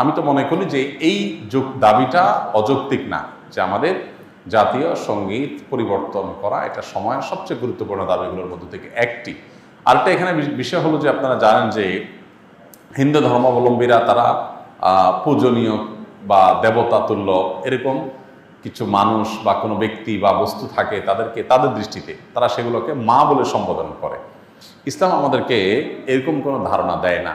আমি তো মনে করি যে এই যুগ দাবিটা অযৌক্তিক না, যে আমাদের জাতীয় সংগীত পরিবর্তন করা এটা সময়ের সবচেয়ে গুরুত্বপূর্ণ দাবিগুলোর মধ্যে থেকে একটি। আরেকটা এখানে বিষয় হলো যে আপনারা জানেন যে হিন্দু ধর্মাবলম্বীরা তারা পূজনীয় বা দেবতা তুল্য এরকম কিছু মানুষ বা কোনো ব্যক্তি বা বস্তু থাকে তাদেরকে, তাদের দৃষ্টিতে তারা সেগুলোকে মা বলে সম্বোধন করে। ইসলাম আমাদেরকে এরকম কোনো ধারণা দেয় না।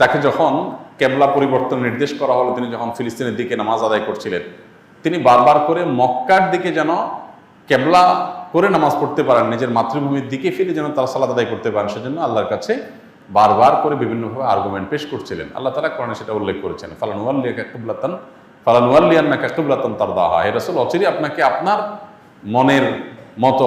তাকে যখন কেবলা পরিবর্তন নির্দেশ করা হলো, তিনি যখন ফিলিস্তিনের দিকে নামাজ আদায় করছিলেন, তিনি বারবার করে মক্কার দিকে যেন কেবলা করে নামাজ পড়তে পারেন, নিজের মাতৃভূমির দিকে ফিরে যেন তারা সালাদ আদায় করতে পারেন, সেজন্য আল্লাহর কাছে বারবার করে বিভিন্নভাবে আর্গুমেন্ট পেশ করছিলেন। আল্লাহ তালা কোরআনে সেটা উল্লেখ করেছেন ফালানুয়াল্লিয়া কাকুবলাতন ফালানুয়াল্লিয়ান্না কাকুবলাতন তার দাহা হে রসুল অচিরে আপনাকে আপনার মনের মতো